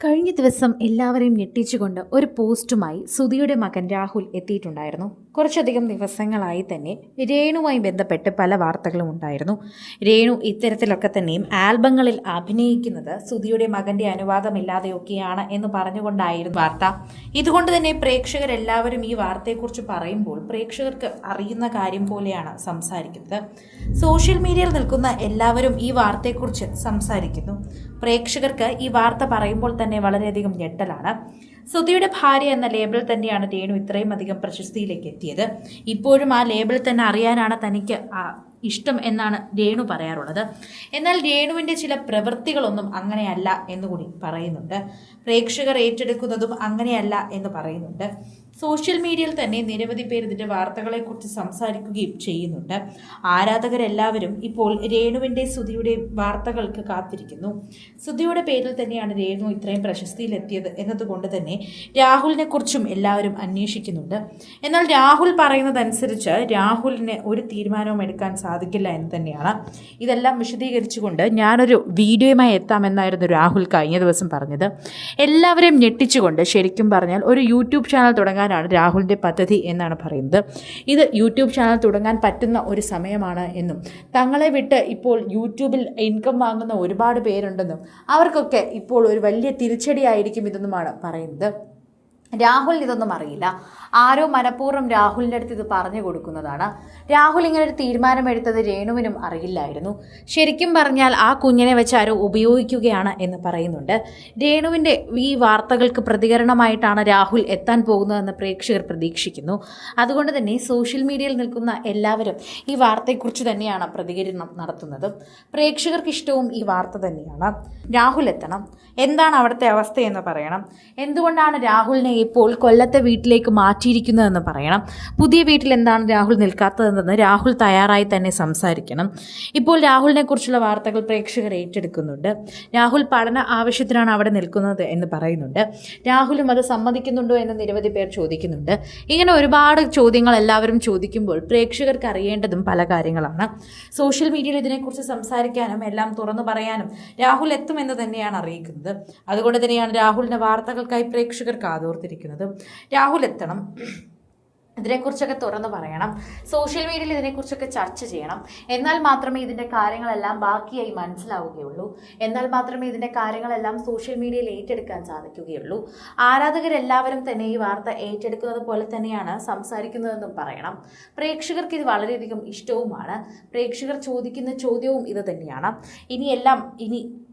കഴിഞ്ഞ ദിവസം എല്ലാവരെയും ഞെട്ടിച്ചുകൊണ്ട് ഒരു പോസ്റ്റുമായി സുധിയുടെ മകൻ രാഹുൽ എത്തിയിട്ടുണ്ടായിരുന്നു. കുറച്ചധികം ദിവസങ്ങളായി തന്നെ രേണുവുമായി ബന്ധപ്പെട്ട് പല വാർത്തകളും ഉണ്ടായിരുന്നു. രേണു ഇത്തരത്തിലൊക്കെ തന്നെയും ആൽബങ്ങളിൽ അഭിനയിക്കുന്നത് സുധിയുടെ മകന്റെ അനുവാദമില്ലാതെയൊക്കെയാണ് എന്ന് പറഞ്ഞുകൊണ്ടായിരുന്നു വാർത്ത. ഇതുകൊണ്ട് തന്നെ പ്രേക്ഷകരെല്ലാവരും ഈ വാർത്തയെക്കുറിച്ച് പറയുമ്പോൾ പ്രേക്ഷകർക്ക് അറിയുന്ന കാര്യം പോലെയാണ് സംസാരിക്കുന്നത്. സോഷ്യൽ മീഡിയയിൽ നിൽക്കുന്ന എല്ലാവരും ഈ വാർത്തയെക്കുറിച്ച് സംസാരിക്കുന്നു. പ്രേക്ഷകർക്ക് ഈ വാർത്ത പറയുമ്പോൾ തന്നെ വളരെയധികം ഞെട്ടലാണ്. സുധിയുടെ ഭാര്യ എന്ന ലേബിൾ തന്നെയാണ് രേണു ഇത്രയും അധികം പ്രശസ്തിയിലേക്ക് എത്തിയത്. ഇപ്പോഴും ആ ലേബിൾ തന്നെ അറിയാനാണ് തനിക്ക് ഇഷ്ടം എന്നാണ് രേണു പറയാറുള്ളത്. എന്നാൽ രേണുവിന്റെ ചില പ്രവൃത്തികളൊന്നും അങ്ങനെയല്ല എന്നുകൂടി പറയുന്നുണ്ട്. പ്രേക്ഷകർ ഏറ്റെടുക്കുന്നതും അങ്ങനെയല്ല എന്ന് പറയുന്നുണ്ട്. സോഷ്യൽ മീഡിയയിൽ തന്നെ നിരവധി പേർ ഇതിന്റെ വാർത്തകളെക്കുറിച്ച് സംസാരിക്കുകയും ചെയ്യുന്നുണ്ട്. ആരാധകരെല്ലാവരും ഇപ്പോൾ രേണുവിന്റെ സുധിയുടെ വാർത്തകൾക്ക് കാത്തിരിക്കുന്നു. സുധിയുടെ പേരിൽ തന്നെയാണ് രേണു ഇത്രയും പ്രശസ്തിയിലെത്തിയത് എന്നതുകൊണ്ട് തന്നെ രാഹുലിനെ കുറിച്ചും എല്ലാവരും അന്വേഷിക്കുന്നുണ്ട്. എന്നാൽ രാഹുൽ പറയുന്നതനുസരിച്ച് രാഹുലിന് ഒരു തീരുമാനവും എടുക്കാൻ സാധിക്കില്ല എന്ന് തന്നെയാണ്. ഇതെല്ലാം വിശദീകരിച്ചുകൊണ്ട് ഞാനൊരു വീഡിയോയുമായി എത്താമെന്നായിരുന്നു രാഹുൽ കഴിഞ്ഞ ദിവസം പറഞ്ഞത്. എല്ലാവരെയും ഞെട്ടിച്ചുകൊണ്ട് ശരിക്കും പറഞ്ഞാൽ ഒരു യൂട്യൂബ് ചാനൽ തുടങ്ങാനാണ് രാഹുലിന്റെ പദ്ധതി എന്നാണ് പറയുന്നത്. ഇത് യൂട്യൂബ് ചാനൽ തുടങ്ങാൻ പറ്റുന്ന ഒരു സമയമാണ് എന്നും. തങ്ങളെ വിട്ട് ഇപ്പോൾ യൂട്യൂബിൽ ഇൻകം വാങ്ങുന്ന ഒരുപാട് പേരുണ്ടെന്നും അവർക്കൊക്കെ ഇപ്പോൾ ഒരു വലിയ തിരിച്ചടിയായിരിക്കും ഇതെന്നുമാണ് പറയുന്നത്. രാഹുൽ ഇതൊന്നും അറിയില്ല. ആരോ മനഃപൂർവം രാഹുലിന്റെ അടുത്ത് ഇത് പറഞ്ഞു കൊടുക്കുന്നതാണ്. രാഹുൽ ഇങ്ങനെ ഒരു തീരുമാനമെടുത്തത് രേണുവിനും അറിയില്ലായിരുന്നു. ശരിക്കും പറഞ്ഞാൽ ആ കുഞ്ഞിനെ വെച്ച് ആരോ ഉപയോഗിക്കുകയാണ് എന്ന് പറയുന്നുണ്ട്. രേണുവിന്റെ ഈ വാർത്തകൾക്ക് പ്രതികരണമായിട്ടാണ് രാഹുൽ എത്താൻ പോകുന്നതെന്ന് പ്രേക്ഷകർ പ്രതീക്ഷിക്കുന്നു. അതുകൊണ്ട് തന്നെ സോഷ്യൽ മീഡിയയിൽ നിൽക്കുന്ന എല്ലാവരും ഈ വാർത്തയെക്കുറിച്ച് തന്നെയാണ് പ്രതികരണം നടത്തുന്നത്. പ്രേക്ഷകർക്ക് ഇഷ്ടവും ഈ വാർത്ത തന്നെയാണ്. രാഹുൽ എത്തണം. എന്താണ് അവിടുത്തെ അവസ്ഥയെന്ന് പറയണം. എന്തുകൊണ്ടാണ് രാഹുലിനെ ഇപ്പോൾ കൊല്ലത്തെ വീട്ടിലേക്ക് മാറ്റിയിരിക്കുന്നതെന്ന് പറയണം. പുതിയ വീട്ടിൽ എന്താണ് രാഹുൽ നിൽക്കാത്തതെന്ന് രാഹുൽ തയ്യാറായി തന്നെ സംസാരിക്കണം. ഇപ്പോൾ രാഹുലിനെ കുറിച്ചുള്ള വാർത്തകൾ പ്രേക്ഷകർ ഏറ്റെടുക്കുന്നുണ്ട്. രാഹുൽ പഠന ആവശ്യത്തിനാണ് അവിടെ നിൽക്കുന്നത് എന്ന് പറയുന്നുണ്ട്. രാഹുലും അത് സമ്മതിക്കുന്നുണ്ടോ എന്ന് നിരവധി പേർ ചോദിക്കുന്നുണ്ട്. ഇങ്ങനെ ഒരുപാട് ചോദ്യങ്ങൾ എല്ലാവരും ചോദിക്കുമ്പോൾ പ്രേക്ഷകർക്ക് അറിയേണ്ടതും പല കാര്യങ്ങളാണ്. സോഷ്യൽ മീഡിയയിൽ ഇതിനെക്കുറിച്ച് സംസാരിക്കാനും എല്ലാം തുറന്നു പറയാനും രാഹുൽ എത്തുമെന്ന് തന്നെയാണ് അറിയിക്കുന്നത്. അതുകൊണ്ട് തന്നെയാണ് രാഹുലിന്റെ വാർത്തകൾക്കായി പ്രേക്ഷകർ കാതോർത്തിരിക്കുന്നത് രാഹുൽ എത്തണം. ഇതിനെക്കുറിച്ചൊക്കെ തുറന്നു പറയണം. സോഷ്യൽ മീഡിയയിൽ ഇതിനെക്കുറിച്ചൊക്കെ ചർച്ച ചെയ്യണം. എന്നാൽ മാത്രമേ ഇതിന്റെ കാര്യങ്ങളെല്ലാം ബാക്കിയായി മനസ്സിലാവുകയുള്ളൂ. എന്നാൽ മാത്രമേ ഇതിന്റെ കാര്യങ്ങളെല്ലാം സോഷ്യൽ മീഡിയയിൽ ഏറ്റെടുക്കാൻ സാധിക്കുകയുള്ളൂ. ആരാധകരെല്ലാവരും തന്നെ ഈ വാർത്ത ഏറ്റെടുക്കുന്നത് പോലെ തന്നെയാണ് സംസാരിക്കുന്നതെന്നും പറയണം. പ്രേക്ഷകർക്ക് ഇത് വളരെയധികം ഇഷ്ടവുമാണ്. പ്രേക്ഷകർ ചോദിക്കുന്ന ചോദ്യവും ഇത് തന്നെയാണ്. ഇനിയെല്ലാം ഇനി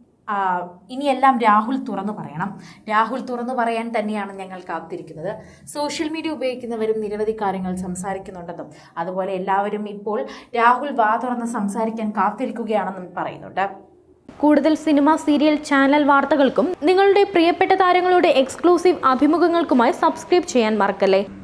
ഇനിയെല്ലാം രാഹുൽ തുറന്നു പറയണം. രാഹുൽ തുറന്നു പറയാൻ തന്നെയാണ് ഞങ്ങൾ കാത്തിരിക്കുന്നത്. സോഷ്യൽ മീഡിയ ഉപയോഗിക്കുന്നവരും നിരവധി കാര്യങ്ങൾ സംസാരിക്കുന്നുണ്ടെന്നും അതുപോലെ എല്ലാവരും ഇപ്പോൾ രാഹുൽ വാ തുറന്ന് സംസാരിക്കാൻ കാത്തിരിക്കുകയാണെന്നും പറയുന്നുണ്ട്. കൂടുതൽ സിനിമ സീരിയൽ ചാനൽ വാർത്തകൾക്കും നിങ്ങളുടെ പ്രിയപ്പെട്ട താരങ്ങളുടെ എക്സ്ക്ലൂസീവ് അഭിമുഖങ്ങൾക്കുമായി സബ്സ്ക്രൈബ് ചെയ്യാൻ മറക്കല്ലേ?